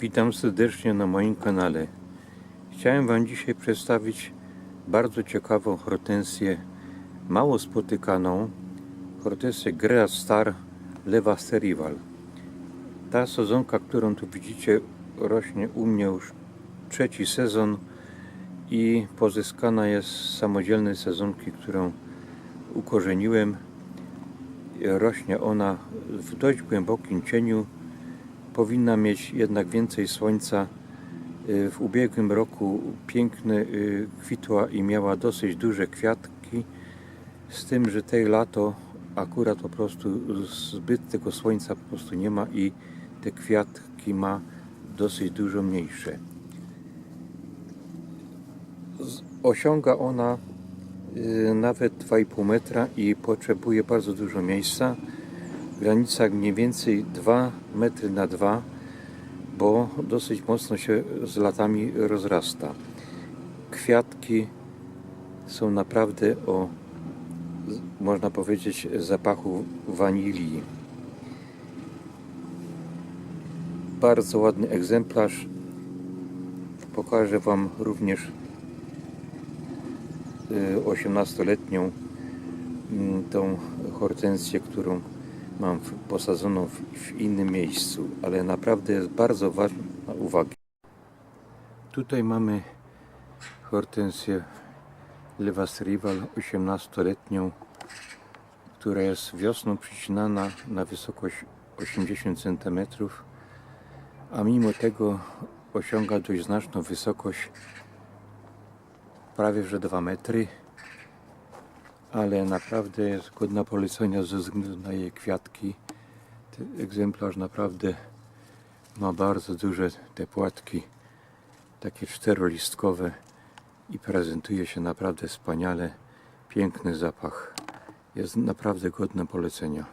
Witam serdecznie na moim kanale. Chciałem Wam dzisiaj przedstawić bardzo ciekawą hortensję, mało spotykaną, hortensję Grea Star Lewa Serival. Ta sezonka, którą tu widzicie, rośnie u mnie już trzeci sezon i pozyskana jest z samodzielnej sezonki, którą ukorzeniłem. Rośnie ona w dość głębokim cieniu, powinna mieć jednak więcej słońca. Y, W ubiegłym roku pięknie y, kwitła i miała dosyć duże kwiatki, z tym, że tej lato akurat po prostu zbyt tego słońca po prostu nie ma i te kwiatki ma dosyć dużo mniejsze. Osiąga ona y, nawet 2,5 metra i potrzebuje bardzo dużo miejsca granicach mniej więcej 2 metry na 2, bo dosyć mocno się z latami rozrasta. Kwiatki są naprawdę o, można powiedzieć, zapachu wanilii. Bardzo ładny egzemplarz. Pokażę Wam również y, 18-letnią mm, tą hortensję, którą mam posadzoną w, w innym miejscu, ale naprawdę jest bardzo ważna uwaga. Tutaj mamy hortensję Levas Rival 18-letnią, która jest wiosną przycinana na wysokość 80 cm, a mimo tego osiąga dość znaczną wysokość, prawie że 2 metry ale naprawdę jest godna polecenia ze względu na jej kwiatki. Ten egzemplarz naprawdę ma bardzo duże te płatki, takie czterolistkowe i prezentuje się naprawdę wspaniale. Piękny zapach. Jest naprawdę godne polecenia.